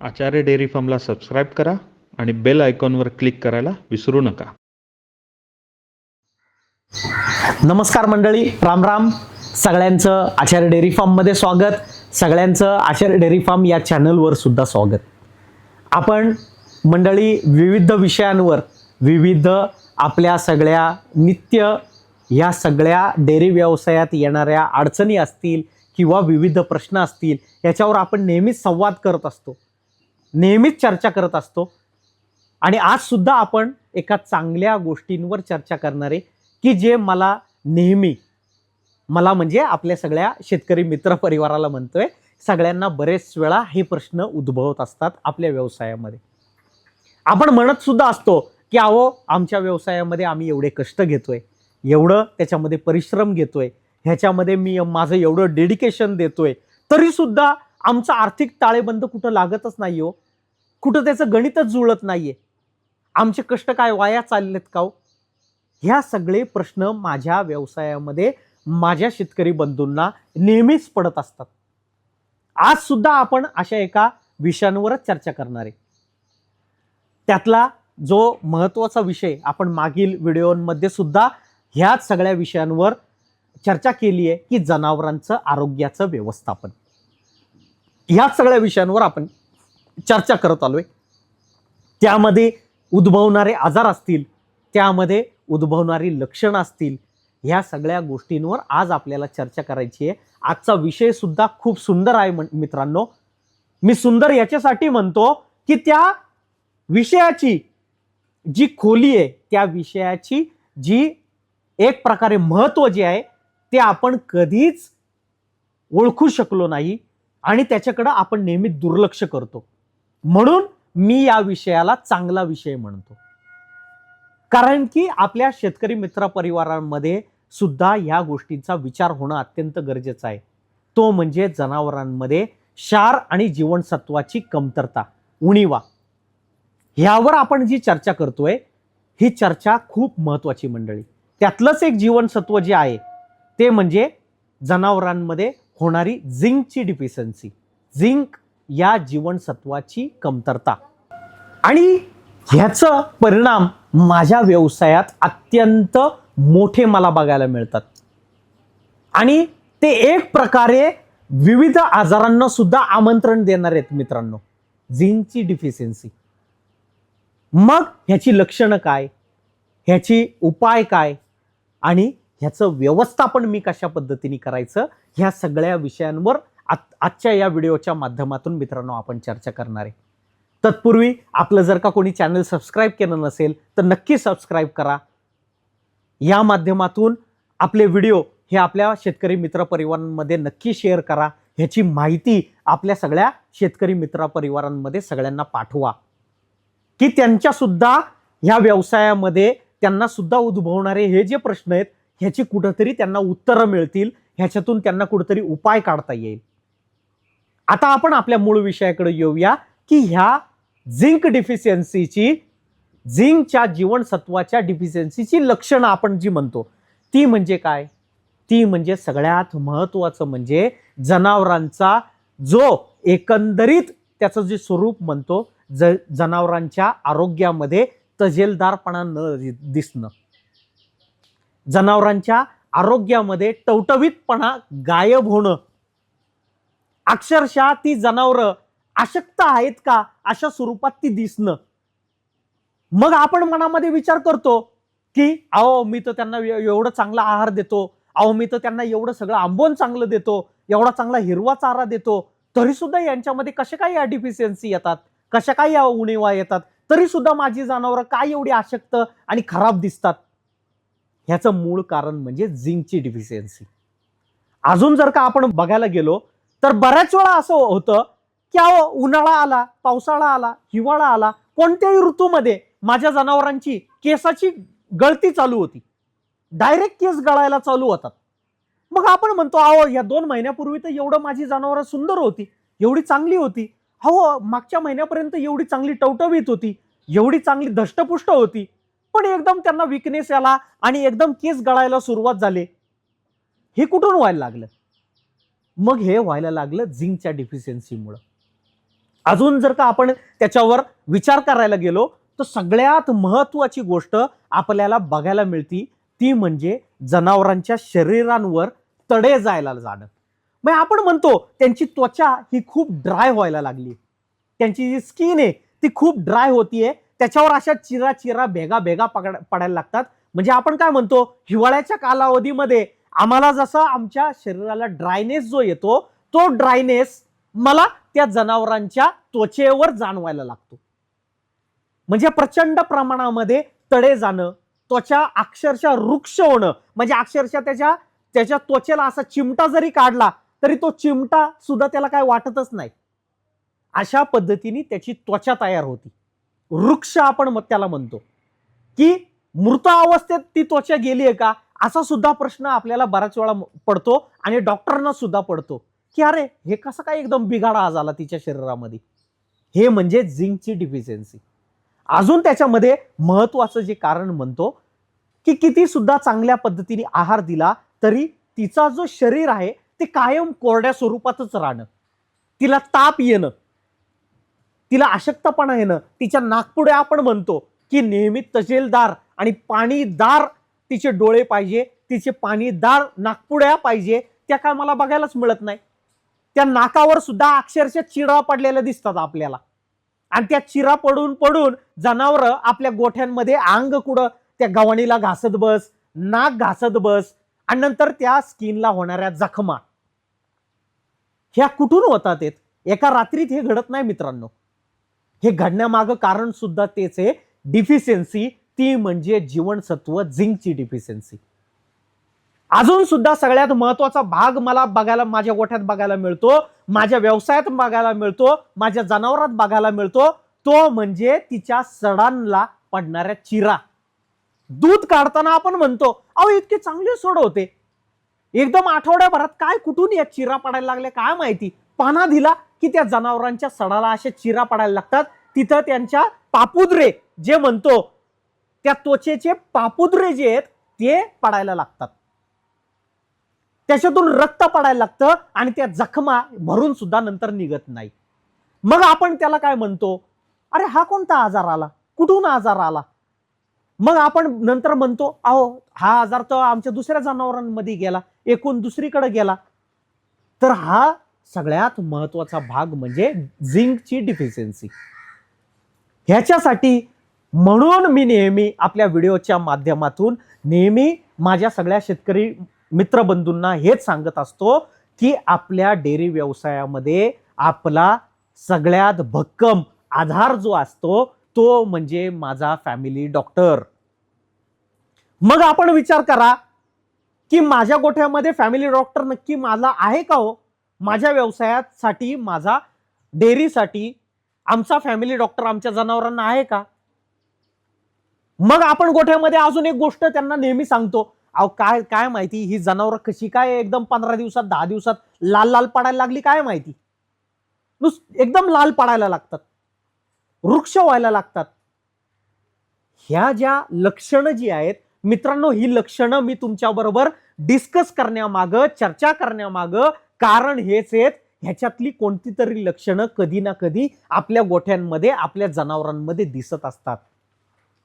आचार्य dairy फार्मला subscribe करा आणि bell आयकॉनवर क्लिक करायला विसरू नका. नमस्कार मंडळी राम राम. सगळ्यांचं आचार्य डेअरी फार्ममध्ये स्वागत. सगळ्यांचं आचार्य डेअरी फार्म या चॅनलवर सुद्धा स्वागत. आपण मंडळी विविध विषयांवर विविध आपल्या सगळ्या नित्य ह्या सगळ्या डेअरी व्यवसायात येणाऱ्या अडचणी असतील किंवा विविध प्रश्न असतील याच्यावर आपण नेहमीच संवाद करत असतो. नेहमीच चर्चा करत असतो. आणि आज सुद्धा आपण एका चांगल्या गोष्टींवर चर्चा करणारे की जे मला नेहमी मला म्हणजे आपल्या सगळ्या शेतकरी मित्र परिवाराला म्हणतोय सगळ्यांना बरेच वेळा हे प्रश्न उद्भवत असतात आपल्या व्यवसायामध्ये. आपण म्हणत सुद्धा असतो की अहो आमच्या व्यवसायामध्ये आम्ही एवढे कष्ट घेतोय एवढं त्याच्यामध्ये परिश्रम घेतोय ह्याच्यामध्ये मी माझं एवढं डेडिकेशन देतोय तरीसुद्धा आमचा आर्थिक ताळेबंद कुठं लागतच नाही हो. कुठं त्याचं गणितच जुळत नाहीये. आमचे कष्ट काय वाया चाललेत का हो? ह्या सगळे प्रश्न माझ्या व्यवसायामध्ये माझ्या शेतकरी बंधूंना नेहमीच पडत असतात. आज सुद्धा आपण अशा एका विषयांवरच चर्चा करणार आहे. त्यातला जो महत्त्वाचा विषय आपण मागील व्हिडिओमध्ये सुद्धा ह्याच सगळ्या विषयांवर चर्चा केली आहे की जनावरांचं आरोग्याचं व्यवस्थापन. ह्याच सगळ्या विषयांवर आपण चर्चा करत आलोय. त्यामध्ये उद्भवणारे आजार असतील त्यामध्ये उद्भवणारी लक्षणं असतील ह्या सगळ्या गोष्टींवर आज आपल्याला चर्चा करायची आहे. आजचा विषय सुद्धा खूप सुंदर आहे मित्रांनो. मी सुंदर याच्यासाठी म्हणतो की त्या विषयाची जी खोली आहे त्या विषयाची जी एक प्रकारे महत्त्व जे आहे ते आपण कधीच ओळखू शकलो नाही आणि त्याच्याकडं आपण नेहमी दुर्लक्ष करतो. म्हणून मी या विषयाला चांगला विषय म्हणतो. कारण की आपल्या शेतकरी मित्र परिवारांमध्ये सुद्धा ह्या गोष्टींचा विचार होणं अत्यंत गरजेचं आहे. तो म्हणजे जनावरांमध्ये क्षार आणि जीवनसत्वाची कमतरता उणीवा. ह्यावर आपण जी चर्चा करतोय ही चर्चा खूप महत्वाची मंडळी. त्यातलंच एक जीवनसत्व जे आहे ते म्हणजे जनावरांमध्ये होणारी झिंकची डिफिशन्सी झिंक या जीवनसत्वाची कमतरता. आणि ह्याचं परिणाम माझ्या व्यवसायात अत्यंत मोठे मला बघायला मिळतात. आणि ते एक प्रकारे विविध आजारांना सुद्धा आमंत्रण देणार आहेत मित्रांनो. झिंकची डिफिशियन्सी मग ह्याची लक्षणं काय? ह्याची उपाय काय? आणि ह्याचं व्यवस्थापन मी कशा पद्धतीने करायचं? ह्या सगळ्या विषयांवर आत- आजच्या या व्हिडिओच्या माध्यमातून मित्रांनो आपण चर्चा करणार आहे. तत्पूर्वी आपलं जर का कोणी चॅनल सबस्क्राईब केलं नसेल तर नक्की सबस्क्राईब करा. या माध्यमातून आपले व्हिडिओ हे आपल्या शेतकरी मित्र परिवारांमध्ये नक्की शेअर करा. ह्याची माहिती आपल्या सगळ्या शेतकरी मित्र परिवारांमध्ये सगळ्यांना पाठवा. की त्यांच्यासुद्धा ह्या व्यवसायामध्ये त्यांना सुद्धा उद्भवणारे हे जे प्रश्न आहेत ह्याची कुठंतरी त्यांना उत्तरं मिळतील. ह्याच्यातून त्यांना कुठंतरी उपाय काढता येईल. आता आपण आपल्या मूळ विषयाकडे येऊया की ह्या झिंक डिफिशियन्सीची झिंकच्या जीवनसत्वाच्या डिफिशियन्सीची लक्षणं आपण जी म्हणतो ती म्हणजे काय? ती म्हणजे सगळ्यात महत्त्वाचं म्हणजे जनावरांचा जो एकंदरीत त्याचं जे स्वरूप म्हणतो ज जनावरांच्या आरोग्यामध्ये तजेलदारपणा न दि- दिसणं. जनावरांच्या आरोग्यामध्ये टवटवीतपणा गायब होणं. अक्षरशः ती जनावरं अशक्त आहेत का? अशा स्वरूपात ती दिसणं. मग आपण मनामध्ये विचार करतो की अहो मी तर त्यांना एवढं चांगला आहार देतो. अहो मी तर त्यांना एवढं सगळं आंबोन चांगलं देतो. एवढा चांगला हिरवा चारा देतो. तरी सुद्धा यांच्यामध्ये कशा काय या डिफिशियन्सी येतात? कशा काय या उणीवा येतात? तरी सुद्धा माझी जनावरं काय एवढी आशक्त आणि खराब दिसतात? ह्याचं मूळ कारण म्हणजे झिंकची डिफिशियन्सी अजून जर का आपण बघायला गेलो तर बऱ्याच वेळा असं होतं की अहो उन्हाळा आला पावसाळा आला हिवाळा आला कोणत्याही ऋतूमध्ये माझ्या जनावरांची केसाची गळती चालू होती. डायरेक्ट केस गळायला चालू होतात. मग आपण म्हणतो अहो या दोन महिन्यापूर्वी तर एवढं माझी जनावरं सुंदर होती एवढी चांगली होती. हो मागच्या महिन्यापर्यंत एवढी चांगली टवटवीत होती एवढी चांगली धष्टपुष्ट होती. पण एकदम त्यांना विकनेस आला आणि एकदम केस गळायला सुरुवात झाली. हे कुठून व्हायला लागलं? मग हे व्हायला लागलं झिंकच्या डिफिशियन्सीमुळं अजून जर का आपण त्याच्यावर विचार करायला गेलो तर सगळ्यात महत्वाची गोष्ट आपल्याला बघायला मिळती ती म्हणजे जनावरांच्या शरीरांवर तडे जायला जाणं. मग आपण म्हणतो त्यांची त्वचा ही खूप ड्राय व्हायला लागली. त्यांची जी स्किन आहे ती खूप ड्राय होतीये. त्याच्यावर अशा चिरा चिरा भेगा भेगा पकड पडायला लागतात. म्हणजे आपण काय म्हणतो हिवाळ्याच्या कालावधीमध्ये आम्हाला जसा आमच्या शरीराला ड्रायनेस जो येतो तो ड्रायनेस मला त्या जनावरांच्या त्वचेवर जाणवायला लागतो. म्हणजे प्रचंड प्रमाणामध्ये तडे जाणं त्वचा अक्षरशः वृक्ष होणं म्हणजे अक्षरशः त्याच्या त्याच्या त्वचेला असा चिमटा जरी काढला तरी तो चिमटा सुद्धा त्याला काय वाटतच नाही. अशा पद्धतीने त्याची त्वचा तयार होती. वृक्ष आपण मग त्याला म्हणतो. की मृत अवस्थेत ती त्वचा गेली आहे का? असा सुद्धा प्रश्न आपल्याला बऱ्याच वेळा पडतो आणि डॉक्टरांना सुद्धा पडतो की अरे हे कसं काय एकदम बिघाडा आज आला तिच्या शरीरामध्ये? हे म्हणजे झिंकची डिफिशियन्सी अजून त्याच्यामध्ये महत्वाचं जे कारण म्हणतो की किती सुद्धा चांगल्या पद्धतीने आहार दिला तरी तिचा जो शरीर आहे ते कायम कोरड्या स्वरूपातच राहणं. तिला ताप येणं. तिला अशक्तपणा येणं. तिच्या नागपुड्या आपण म्हणतो की नेहमी तजेलदार आणि पाणीदार तिचे डोळे पाहिजे तिचे पाणीदार नागपुड्या पाहिजे त्या काय मला बघायलाच मिळत नाही. त्या नाकावर सुद्धा अक्षरशः चिरा पडलेल्या दिसतात आपल्याला. आणि त्या चिरा पडून पडून जनावर आपल्या गोठ्यांमध्ये अंग कुडं त्या गव्हाणीला घासत बस नाक घासत बस आणि नंतर त्या स्किनला होणाऱ्या जखमा. ह्या कुठून होतात येत एका रात्रीत हे घडत नाही मित्रांनो. हे घडण्यामागं कारण सुद्धा तेच आहे डिफिशियन्सी ती म्हणजे जीवनसत्व झिंकची डिफिशियन्सी अजून सुद्धा सगळ्यात महत्त्वाचा भाग मला बघायला माझ्या गोठ्यात बघायला मिळतो माझ्या व्यवसायात बघायला मिळतो माझ्या जनावरात बघायला मिळतो तो म्हणजे तिच्या सडांना पडणाऱ्या चिरा. दूध काढताना आपण म्हणतो अहो इतके चांगले सोड होते. एकदम आठवड्याभरात काय कुठून या चिरा पडायला लागल्या काय माहिती? पाना दिला की त्या जनावरांच्या सडाला अशा चिरा पडायला लागतात. तिथं त्यांच्या पापुद्रे जे म्हणतो त्या त्वचेचे पापुद्रे जे आहेत ते पडायला लागतात. त्याच्यातून रक्त पडायला लागतं आणि त्या जखमा भरून सुद्धा नंतर निघत नाही. मग आपण त्याला काय म्हणतो? अरे हा कोणता आजार आला? कुठून आजार आला? मग आपण नंतर म्हणतो अहो हा आजार तर आमच्या दुसऱ्या जनावरांमध्ये गेला एकूण दुसरीकडे गेला. तर हा सगळ्यात महत्त्वाचा भाग म्हणजे झिंकची डिफिशियन्सी ह्याच्यासाठी म्हणून मी नेहमी आपल्या व्हिडिओच्या माध्यमातून नेहमी माझ्या सगळ्या शेतकरी मित्रबंधूंना हेच सांगत असतो की आपल्या डेअरी व्यवसायामध्ये आपला सगळ्यात भक्कम आधार जो असतो तो म्हणजे माझा फॅमिली डॉक्टर मग आपण विचार करा की माझ्या गोठ्यामध्ये फॅमिली डॉक्टर नक्की माझा आहे का हो? माझ्या व्यवसायासाठी माझा डेअरीसाठी आमचा फॅमिली डॉक्टर आमच्या जनावरांना आहे का? मग आपण गोठ्यामध्ये अजून एक गोष्ट त्यांना नेहमी सांगतो. अहो काय काय माहिती? ही जनावरं कशी काय एकदम पंधरा दिवसात दहा दिवसात लाल लाल पडायला लागली काय माहिती? नुस एकदम लाल पडायला लागतात. वृक्ष व्हायला लागतात. ह्या ज्या लक्षणं जी आहेत मित्रांनो ही लक्षणं मी तुमच्या बरोबर डिस्कस करण्यामागं चर्चा करण्यामागं कारण हेच आहेत ह्याच्यातली कोणती तरी लक्षणं कधी ना कधी आपल्या गोठ्यांमध्ये आपल्या जनावरांमध्ये दिसत असतात.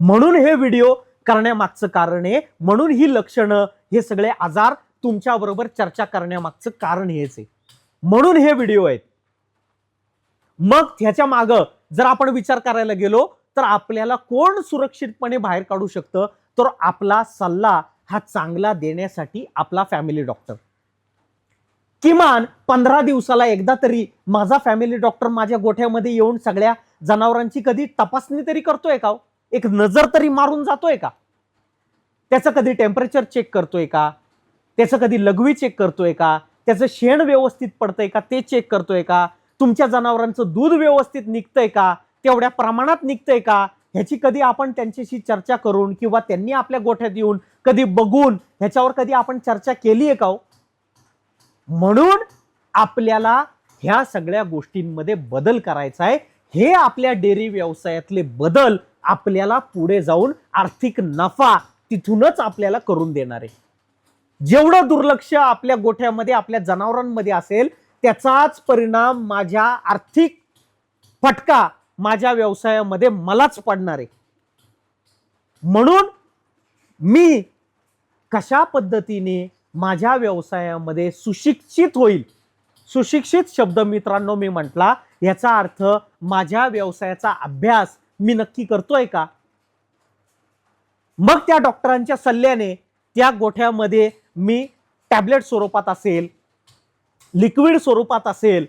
म्हणून हे व्हिडिओ करण्यामागचं कारण आहे म्हणून ही लक्षणं हे सगळे आजार तुमच्या बरोबर चर्चा करण्यामागचं कारण हेच आहे. म्हणून हे व्हिडिओ आहेत. मग ह्याच्या मागं जर आपण विचार करायला गेलो तर आपल्याला कोण सुरक्षितपणे बाहेर काढू शकतं? तर आपला सल्ला हा चांगला देण्यासाठी आपला फॅमिली डॉक्टर किमान पंधरा दिवसाला एकदा तरी माझा फॅमिली डॉक्टर माझ्या गोठ्यामध्ये येऊन सगळ्या जनावरांची कधी तपासणी तरी करतोय का हो? एक नजर तरी मारून जातोय का? त्याचं कधी टेम्परेचर चेक करतोय का? त्याचं कधी लघवी चेक करतोय का? त्याचं शेण व्यवस्थित पडतंय का? ते चेक करतोय का? तुमच्या जनावरांचं दूध व्यवस्थित निघतंय का? तेवढ्या प्रमाणात निघतंय का? ह्याची कधी आपण त्यांच्याशी चर्चा करून किंवा त्यांनी आपल्या गोठ्यात येऊन कधी बघून ह्याच्यावर कधी आपण चर्चा केली आहे का हो? म्हणून आपल्याला ह्या सगळ्या गोष्टींमध्ये बदल करायचा आहे. हे आपल्या डेअरी व्यवसायातले बदल आपल्याला पुढे जाऊन आर्थिक नफा तिथूनच आपल्याला करून देणार आहे. जेवढं दुर्लक्ष आपल्या गोठ्यामध्ये आपल्या जनावरांमध्ये असेल त्याचाच परिणाम माझ्या आर्थिक फटका माझ्या व्यवसायामध्ये मलाच पडणार आहे. म्हणून मी कशा पद्धतीने माझ्या व्यवसायामध्ये सुशिक्षित होईल सुशिक्षित शब्द मित्रांनो मी म्हटला याचा अर्थ माझ्या व्यवसायाचा अभ्यास मी नक्की करतोय का? मग त्या डॉक्टरांच्या सल्ल्याने त्या गोठ्यामध्ये मी टॅबलेट स्वरूपात असेल लिक्विड स्वरूपात असेल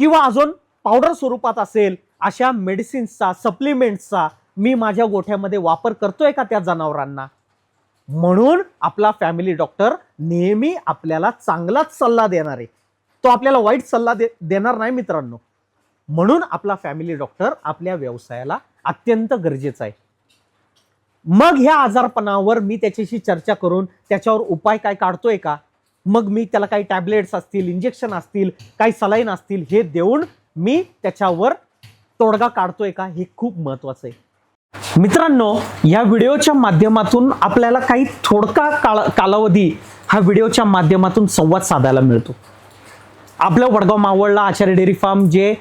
किंवा अजून पावडर स्वरूपात असेल अशा मेडिसिन्सचा सप्लिमेंट्सचा मी माझ्या गोठ्यामध्ये वापर करतोय का त्या जनावरांना? म्हणून आपला फॅमिली डॉक्टर नेहमी आपल्याला चांगलाच सल्ला देणार. आहे तो आपल्याला वाईट सल्ला दे देणार नाही मित्रांनो. म्हणून आपला फॅमिली डॉक्टर आपल्या व्यवसायाला अत्यंत गरजेचा आहे. मग ह्या आजारपणावर मी त्याच्याशी चर्चा करून त्याच्यावर उपाय काय काढतोय का? मग मी त्याला काही टॅबलेट्स असतील इंजेक्शन असतील काही सलाईन असतील हे देऊन मी त्याच्यावर तोडगा काढतोय का? हे खूप महत्वाचं आहे. मित्रांनो या व्हिडिओच्या माध्यमातून आपल्याला काही थोडका काळ कालावधी हा व्हिडिओच्या माध्यमातून संवाद साधायला मिळतो. आपलं वडगाव मावळला आचार्य डेअरी फार्म जे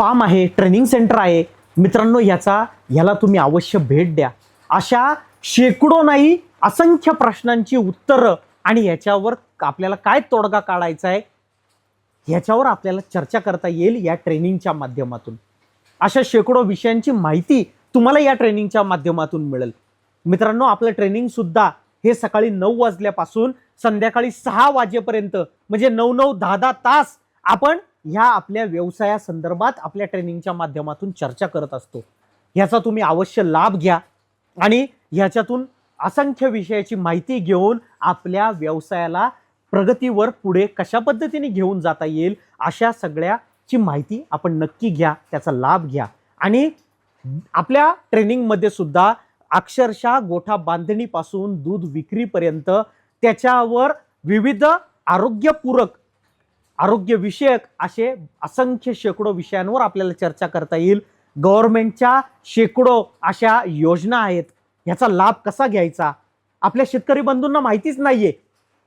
फार्म आहे ट्रेनिंग सेंटर आहे. मित्रांनो याचा याला तुम्ही अवश्य भेट द्या. अशा शेकडो नाही असंख्य प्रश्नांची उत्तरं आणि याच्यावर आपल्याला काय तोडगा काढायचा आहे ह्याच्यावर आपल्याला चर्चा करता येईल या ट्रेनिंगच्या माध्यमातून. अशा शेकडो विषयांची माहिती तुम्हाला या ट्रेनिंगच्या माध्यमातून मिळेल. मित्रांनो आपलं ट्रेनिंगसुद्धा हे सकाळी नऊ वाजल्यापासून संध्याकाळी सहा वाजेपर्यंत म्हणजे नऊ नऊ दहा दहा तास आपण ह्या आपल्या व्यवसायासंदर्भात आपल्या ट्रेनिंगच्या माध्यमातून चर्चा करत असतो. ह्याचा तुम्ही अवश्य लाभ घ्या आणि ह्याच्यातून असंख्य विषयाची माहिती घेऊन आपल्या व्यवसायाला प्रगतीवर पुढे कशा पद्धतीने घेऊन जाता येईल अशा सगळ्याची माहिती आपण नक्की घ्या त्याचा लाभ घ्या. आणि आपल्या ट्रेनिंगमध्ये सुद्धा अक्षरशः गोठा बांधणीपासून दूध विक्रीपर्यंत त्याच्यावर विविध आरोग्यपूरक आरोग्यविषयक असे असंख्य शेकडो विषयांवर आपल्याला चर्चा करता येईल. गव्हर्नमेंटच्या शेकडो अशा योजना आहेत. ह्याचा लाभ कसा घ्यायचा? आपल्या शेतकरी बंधूंना माहितीच नाहीये.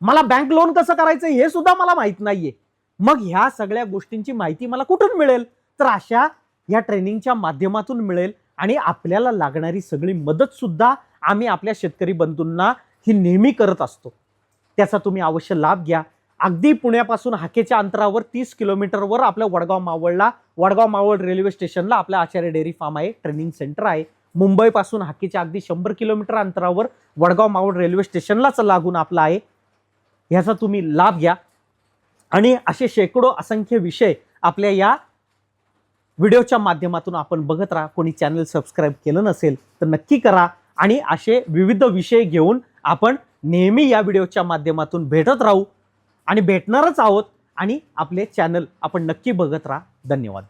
मला बँक लोन कसं करायचं हे सुद्धा मला माहीत नाहीये. मग ह्या सगळ्या गोष्टींची माहिती मला कुठून मिळेल? तर अशा या ट्रेनिंगच्या माध्यमातून मिळेल आणि आपल्याला लागणारी सगळी मदत सुद्धा आम्ही आपल्या शेतकरी बंधूंना ही नेहमी करत असतो. त्याचा तुम्ही अवश्य लाभ घ्या. अगदी पुण्यापासून हाकेच्या अंतरावर तीस किलोमीटरवर आपल्या वडगाव मावळला. वडगाव मावळ रेल्वे स्टेशनला आपल्या आचार्य डेअरी फार्म आहे ट्रेनिंग सेंटर आहे. मुंबईपासून हाकेच्या अगदी शंभर किलोमीटर अंतरावर वडगाव मावळ रेल्वे स्टेशनलाच लागून आपला आहे. ह्याचा तुम्ही लाभ घ्या. आणि असे शेकडो असंख्य विषय आपल्या या व्हिडिओच्या माध्यमातून आपण बघत राहा. कोणी चॅनल सबस्क्राईब केलं नसेल तर नक्की करा. आणि असे विविध विषय घेऊन आपण नेहमी या व्हिडिओच्या माध्यमातून भेटत राहू. आणि भेटणारच आहोत आणि आपले चॅनल आपण नक्की बघत राहा. धन्यवाद.